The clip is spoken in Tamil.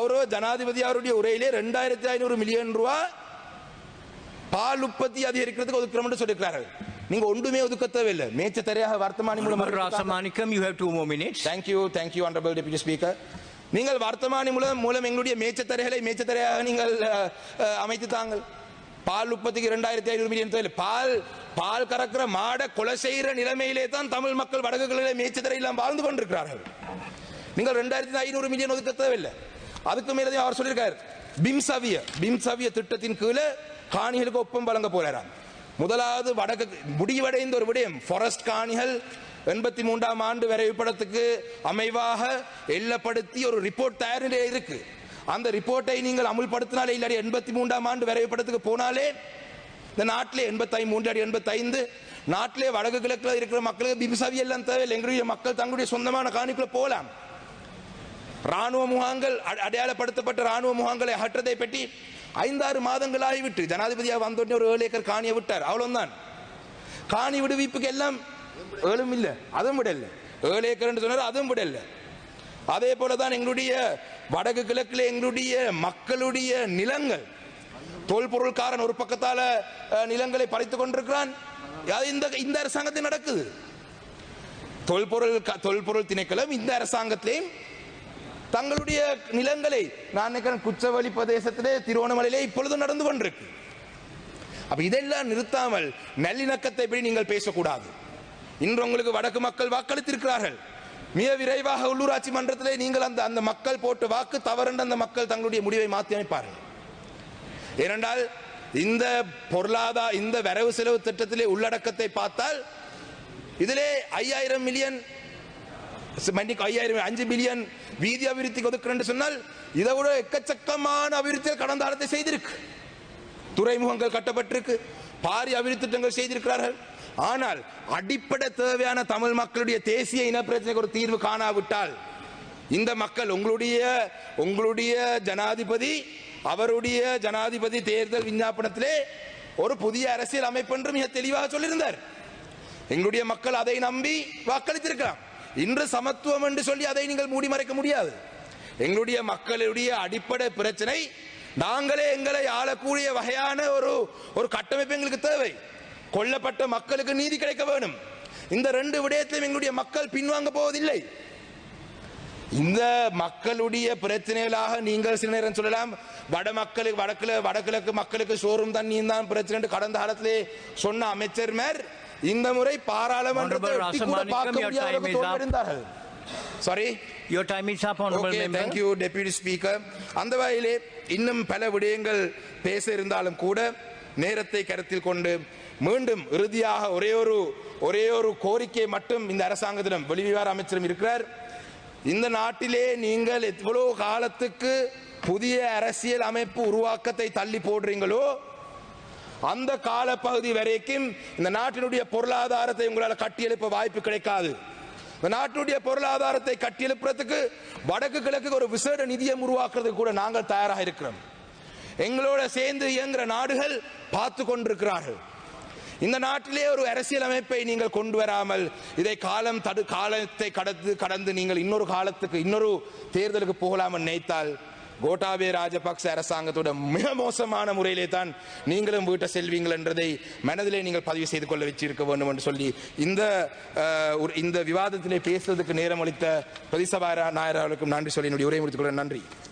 கௌரவ ஜனாதிபதி அவருடைய உரையிலே ரெண்டாயிரத்தி ஐநூறு மில்லியன் ரூபாய் பால் உற்பத்தி அதிகரிக்கிறதுக்கு ஒதுக்குறோம் என்று சொல்லியிருக்கிறார்கள். நீங்க ஒன்றுமே ஒதுக்க தேவையில்லை. மேய்ச்ச தரையாக வர்த்தமானி மூலம் Rasamanikam, you have two more minutes. Thank you thank you honorable deputy speaker நீங்கள் வர்த்தமானி மூலம் மூலம் எங்களுடைய மேய்ச்சத்தரைகளை மேய்ச்சத்தரையாக நீங்கள் அமைத்து தாங்கள். பால் உற்பத்திக்கு இரண்டாயிரத்தி ஐநூறு மில்லியன் தேவை. பால் பால் கறக்கிற மாடை கொலை செய்கிற நிலைமையிலே தான் தமிழ் மக்கள் வடக்குகளிலே மேய்ச்சத்தரையெல்லாம் வாழ்ந்து கொண்டிருக்கிறார்கள். நீங்கள் ரெண்டாயிரத்தி ஐநூறு மில்லியன் ஒதுக்க தேவையில்லை. அதுக்கு மேலே அவர் சொல்லியிருக்கார். பிம்சவிய பிம்சவிய திட்டத்தின் கீழே காணிகளுக்கு ஒப்பம் வழங்க போறாராம். முதலாவது வடக்கு முடிவடைந்த ஒரு விடயம் ஃபாரஸ்ட் காணிகள் எண்பத்தி மூன்றாம் ஆண்டு வரைபடத்துக்கு அமைவாக எல்லப்படுத்தி ஒரு ரிப்போர்ட் தயார் இருக்கு. அந்த ரிப்போர்ட்டை நீங்கள் அமுல்படுத்தினாலே இல்லாடி எண்பத்தி மூன்றாம் ஆண்டு வரைபடத்துக்கு போனாலே இந்த நாட்டிலே எண்பத்தி மூன்று அடி எண்பத்தைந்து நாட்டிலே வடக்கு கிழக்கில் இருக்கிற மக்களுக்கு பிபிசவி எல்லாம் தேவையில்லை. எங்களுடைய மக்கள் தங்களுடைய சொந்தமான காணிக்குள்ள போகலாம். ராணுவ முகாங்கள் அடையாளப்படுத்தப்பட்ட ராணுவ முகாங்களை அகற்றதை பற்றி ஐந்தாறு மாதங்கள் ஆகிவிட்டு ஜனாதிபதியாக வந்தோடனே ஒரு ஏழு ஏக்கர் காணியை விட்டார். அவ்வளவுதான். காணி விடுவிப்புக்கு எல்லாம் ஏழும் இல்லை அதுவும் விடல. ஏழு ஏக்கர் சொன்னார் அதுவும் விடல. அதே போலதான் எங்களுடைய வடக்கு கிழக்கில் எங்களுடைய மக்களுடைய நிலங்கள் தொல்பொருள்காரன் ஒரு பக்கத்தால நிலங்களை பறித்துக் கொண்டிருக்கிறான். இந்த இந்த அரசாங்கத்தில் நடக்குது. தொல்பொருள் தொல்பொருள் திணைக்களம் இந்த அரசாங்கத்திலையும் தங்களுடைய நிலங்களை நான் நினைக்கிறேன் குச்சவழி பிரதேசத்திலே திருவோணமலையிலே இப்பொழுது நடந்து கொண்டிருக்கு அப்ப இதெல்லாம் நிறுத்தாமல் நல்லிணக்கத்தை பற்றி நீங்கள் பேசக்கூடாது. இன்று உங்களுக்கு வடக்கு மக்கள் வாக்களித்திருக்கிறார்கள். மிக விரைவாக உள்ளூராட்சி மன்றத்திலே நீங்கள் அந்த அந்த மக்கள் போட்டு வாக்கு தவறுண்டு அந்த மக்கள் தங்களுடைய முடிவை மாற்றி அமைப்பார்கள். ஏனென்றால் இந்த பொருளாதார இந்த வரவு செலவு திட்டத்திலே உள்ளடக்கத்தை பார்த்தால் இதிலே ஐயாயிரம் மில்லியன் மன்னிக்கு ஐயாயிரம் அஞ்சு பில்லியன் வீதி அபிவிருத்திக்கு ஒதுக்குறேன் சொன்னால் இதை விட எக்கச்சக்கமான அபிவிருத்தியில் கடந்த காலத்தை செய்திருக்கு. துறைமுகங்கள் கட்டப்பட்டிருக்கு பாரி அபிவிருத்தி திட்டங்கள் செய்திருக்கிறார்கள். ஆனால் அடிப்படை தேவையான தமிழ் மக்களுடைய தேசிய இனப்பிரச்சனைக்கு ஒரு தீர்வு காணாவிட்டால் இந்த மக்கள் உங்களுடைய உங்களுடைய ஜனாதிபதி அவருடைய ஜனாதிபதி தேர்தல் விஞ்ஞாபனத்திலே ஒரு புதிய அரசியல் அமைப்பு என்று மிக தெளிவாக சொல்லியிருந்தார். எங்களுடைய மக்கள் அதை நம்பி வாக்களித்திருக்கலாம். இன்று சமத்துவம் என்று சொல்லி அதை நீங்கள் மூடி மறைக்க முடியாது. எங்களுடைய மக்களுடைய அடிப்படை பிரச்சனை நாங்களே எங்களை ஆளக்கூடிய வகையான ஒரு ஒரு கட்டமைப்பு எங்களுக்கு தேவை. கொல்லப்பட்ட மக்களுக்கு நீதி கிடைக்க வேணும். இந்த ரெண்டு விடயத்திலும் எங்களுடைய மக்கள் பின்வாங்க போவதில்லை. இந்த மக்களுடைய பிரச்சனைகளாக நீங்கள் சில நேரம் சொல்லலாம் வட மக்களுக்கு வடக்குல வடகிழக்கு மக்களுக்கு சோறும் தண்ணியும் தான் பிரச்சனை கடந்த காலத்திலே சொன்ன அமைச்சர் மேர் இந்த முறை பாராளுமன்றத்தை கூட பார்க்க முடியாத sorry Your time is up, Honorable okay Member. Thank you deputy speaker அந்த வகையிலே இன்னும் பல விடயங்கள் பேச இருந்தாலும் கூட நேரத்தை கருத்தில் கொண்டு மீண்டும் இறுதியாக ஒரே ஒரு ஒரே ஒரு கோரிக்கை மட்டும் இந்த அரசாங்கத்திடம் வெளிவிவகார அமைச்சரும் இருக்கிறார். இந்த நாட்டிலே நீங்கள் எவ்வளவு காலத்துக்கு புதிய அரசியல் அமைப்பு உருவாக்கத்தை தள்ளி போடுறீங்களோ அந்த காலப்பகுதி வரைக்கும் இந்த நாட்டினுடைய பொருளாதாரத்தை உங்களால் கட்டியெழுப்ப வாய்ப்பு கிடைக்காது. இந்த நாட்டினுடைய பொருளாதாரத்தை கட்டியெழுப்புறதுக்கு வடக்கு கிழக்கு ஒரு விசேட நிதியம் உருவாக்குறதுக்கு கூட நாங்கள் தயாராக இருக்கிறோம். எங்களோட சேர்ந்து இயங்குகிற நாடுகள் பார்த்து கொண்டிருக்கிறார்கள். இந்த நாட்டிலே ஒரு அரசியல் அமைப்பை நீங்கள் கொண்டு வராமல் இதை காலம் தடு காலத்தை கடந்து கடந்து நீங்கள் இன்னொரு காலத்துக்கு இன்னொரு தேர்தலுக்கு போகலாமல் நினைத்தால் கோட்டாபே ராஜபக்ச அரசாங்கத்தோட மிக மோசமான முறையிலே தான் நீங்களும் வீட்டை செல்வீங்கள் என்றதை மனதிலே நீங்கள் பதிவு செய்து கொள்ள வச்சிருக்க வேண்டும் என்று சொல்லி இந்த ஒரு- இந்த விவாதத்திலே பேசுவதற்கு நேரம் அளித்த பிரதிசபா நாயர் அவர்களுக்கும் நன்றி சொல்லி என்னுடைய உரை முடித்துக் கொள்ள நன்றி.